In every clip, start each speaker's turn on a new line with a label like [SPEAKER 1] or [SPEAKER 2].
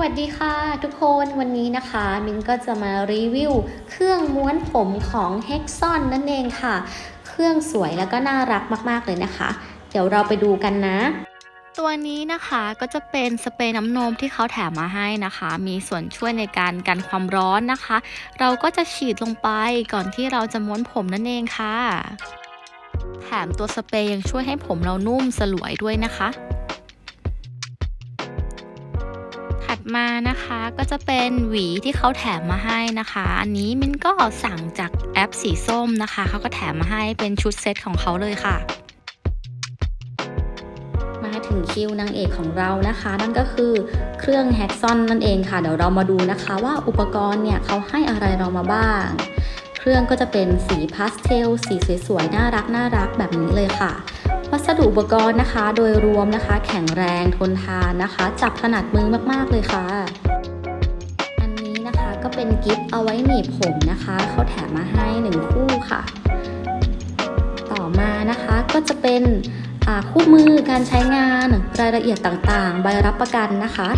[SPEAKER 1] วัสดีค่ะทุกคนวันนี้นะคะ มินก็จะมารีวิว เครื่องม้วนผมของ h e x o n นั่นเองค่ะ เครื่องสวยแล้วก็น่ารักมากๆเลยนะคะ เดี๋ยวเราไปดูกันนะ
[SPEAKER 2] ตัวนี้นะคะก็จะเป็นสเปรย์น้ำนมที่เขาแถมมาให้นะคะ มีส่วนช่วยในการกันความร้อนนะคะ เราก็จะฉีดลงไปก่อนที่เราจะม้วนผมนั่นเองค่ะ แถมตัวสเปรย์ยังช่วยให้ผมเรานุ่มสลวยด้วยนะคะ มานะคะ ก็จะเป็นหวีที่เขาแถมมาให้นะคะ อันนี้มินก็สั่งจากแอปสีส้มนะคะ เขาก็แถมมาให้เป็นชุดเซตของเขาเลยค่ะ
[SPEAKER 1] มาถึงคิวนางเอกของเรานะคะ นั่นก็คือเครื่อง h a c k s o n นั่นเองค่ะ เดี๋ยวเรามาดูนะคะ ว่าอุปกรณ์เนี่ยเขาให้อะไรเรามาบ้าง เครื่องก็จะเป็นสีพาสเทล สีสวยๆ น่ารักน่ารักแบบนี้เลยค่ะ วัสดุอุปกรณ์นะคะ โดยรวมนะคะ แข็งแรงทนทานนะคะ จับถนัดมือมากๆเลยค่ะ อันนี้นะคะก็เป็นกิฟต์เอาไว้หนีบผมนะคะเขาแถมมาให้หนึ่งคู่ค่ะ ต่อมานะคะก็จะเป็นคู่มือการใช้งานรายละเอียดต่างๆ ใบรับประกันนะคะ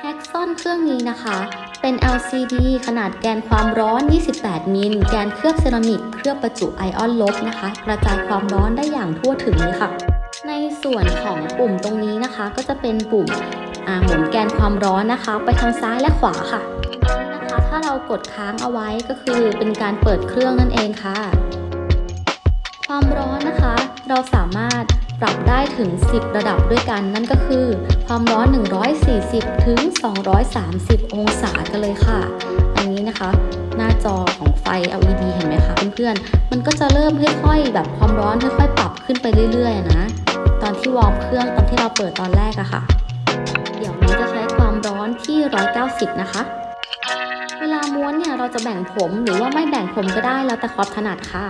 [SPEAKER 1] แฮกซอนเครื่องนี้นะคะ เป็น LCD ขนาดแกนความร้อน 28 มิล แกนเคลือบเซรามิก เคลือบประจุไอออนลบนะคะ กระจายความร้อนได้อย่างทั่วถึงเลยค่ะ ในส่วนของปุ่มตรงนี้นะคะ ก็จะเป็นปุ่มอ่าหมุนแกนความร้อนนะคะ ไปทางซ้ายและขวาค่ะนี่นะคะถ้าเรากดค้างเอาไว้ก็คือเป็นการเปิดเครื่องนั่นเองค่ะ ความร้อนนะคะ เราสามารถ ปรับได้ถึง 10 ระดับด้วยกัน นั่นก็คือ ความร้อน 140 ถึง 230 องศากันเลยค่ะ อันนี้นะคะ หน้าจอของไฟ LED เห็นไหมคะเพื่อนๆ มันก็จะเริ่มค่อยๆ แบบความร้อนค่อยๆ ปรับขึ้นไปเรื่อยๆ นะ ตอนที่วอร์มเครื่องตอนที่เราเปิดตอนแรกอะค่ะ เดี๋ยวนี้จะใช้ความร้อนที่ 190 นะคะ เวลาม้วนเนี่ยเราจะแบ่งผมหรือว่าไม่แบ่งผมก็ได้แล้วแต่ความถนัดค่ะ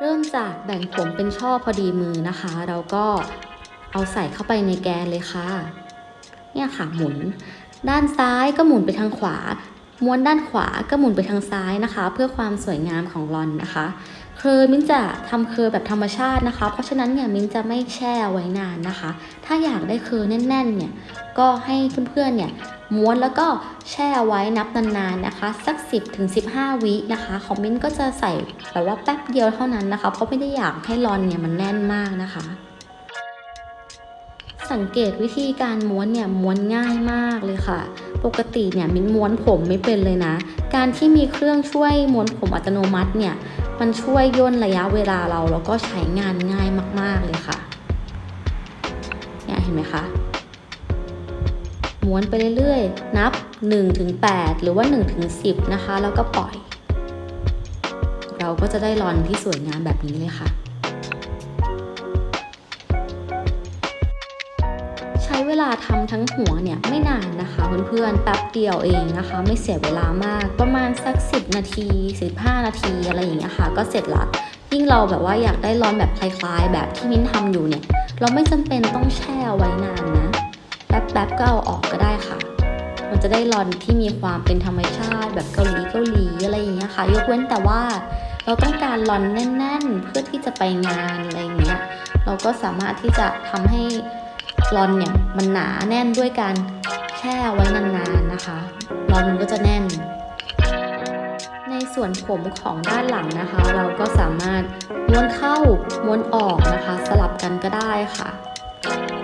[SPEAKER 1] เริ่มจากแบ่งผมเป็นช่อพอดีมือนะคะ เราก็เอาใส่เข้าไปในแกนเลยค่ะ เนี่ยค่ะหมุน ด้านซ้ายก็หมุนไปทางขวา ม้วนด้านขวาก็หมุนไปทางซ้ายนะคะ เพื่อความสวยงามของรอนนะคะ เคอร์มิ้นจะทำเคอร์แบบธรรมชาตินะคะ เพราะฉะนั้นเนี่ยมิ้นจะไม่แช่ไว้นานนะคะ ถ้าอยากได้เคอร์แน่นๆเนี่ยก็ให้เพื่อนๆเนี่ยม้วนแล้วก็แช่ไว้นับนานๆนะคะ สัก 10ถึง15 วินะคะของมิ้นก็จะใส่แบบว่าแป๊บเดียวเท่านั้นนะคะ เพราะไม่ได้อยากให้รอนเนี่ยมันแน่นมากนะคะ สังเกตวิธีการม้วนเนี่ยม้วนง่ายมากเลยค่ะ ปกติเนี่ยมิ้นม้วนผมไม่เป็นเลยนะ การที่มีเครื่องช่วยม้วนผมอัตโนมัติเนี่ย มันช่วยย่นระยะเวลาเราแล้วก็ใช้งานง่ายมาก ๆ เลยค่ะเนี่ยเห็นไหมคะ ม้วนไปเรื่อยๆ นับ1ถึง8หรือว่า1ถึง10 นะคะ แล้วก็ปล่อย เราก็จะได้รอนที่สวยงามแบบนี้เลยค่ะ ช้เวลาทำทั้งหัวเนี่ยไม่นานนะคะเพื่อนๆแป๊บเดียวเองนะคะ ไม่เสียเวลามากประมาณสัก 10 นาที 15 นาทีอะไรอย่างเงี้ยค่ะก็เสร็จละยิ่งเราแบบว่าอยากได้รอนแบบคล้ายๆ แบบที่มิ้นทำอยู่เนี่ย เราไม่จำเป็นต้องแช่ไว้นานนะแป๊บๆก็เอาออกก็ได้ค่ะ มันจะได้รอนที่มีความเป็นธรรมชาติแบบเกาหลีเกาหลีอะไรอย่างเงี้ยค่ะ ยกเว้นแต่ว่าเราต้องการรอนแน่น ๆ เพื่อที่จะไปงานอะไรอย่างเงี้ยเราก็สามารถที่จะทำให้รอนเนี่ย มันหนาแน่นด้วยการแช่ไว้นานๆนะคะรอนมันก็จะแน่น ในส่วนผมของด้านหลังนะคะ เราก็สามารถม้วนเข้าม้วนออกนะคะ สลับกันก็ได้ค่ะ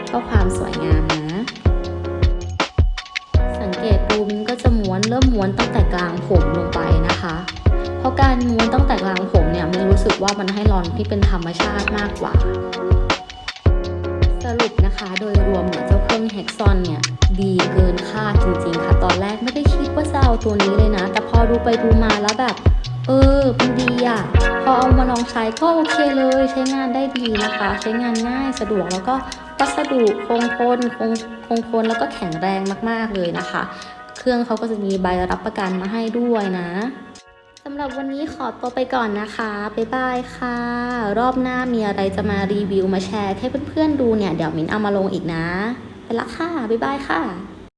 [SPEAKER 1] เพื่อความสวยงามนะ สังเกตดูมินก็จะม้วนเริ่มม้วนตั้งแต่กลางผมลงไปนะคะ เพราะการม้วนตั้งแต่กลางผมเนี่ยมินรู้สึกว่ามันให้รอนที่เป็นธรรมชาติมากกว่า สรุปนะคะโดยรวมเนี่ยเจ้า เครื่องเฮกซอนเนี่ยดีเกินคาดจริงๆ ค่ะ ตอนแรกไม่ได้คิดว่าจะเอาตัวนี้เลยนะ แต่พอดูไปดูมาแล้วแบบ เออมันดีอะ พอเอามาลองใช้ก็โอเคเลย ใช้งานได้ดีนะคะ ใช้งานง่ายสะดวกแล้วก็วัสดุคงทนคงคงทนแล้วก็แข็งแรงมากๆเลยนะคะ เครื่องเขาก็จะมีใบรับประกันมาให้ด้วยนะสำหรับวันนี้ขอตัวไปก่อนนะคะ บ๊ายบายค่ะ รอบหน้ามีอะไรจะมารีวิวมาแชร์ให้เพื่อนๆดูเนี่ย เดี๋ยวมินเอามาลงอีกนะ ไปละค่ะ บ๊ายบายค่ะ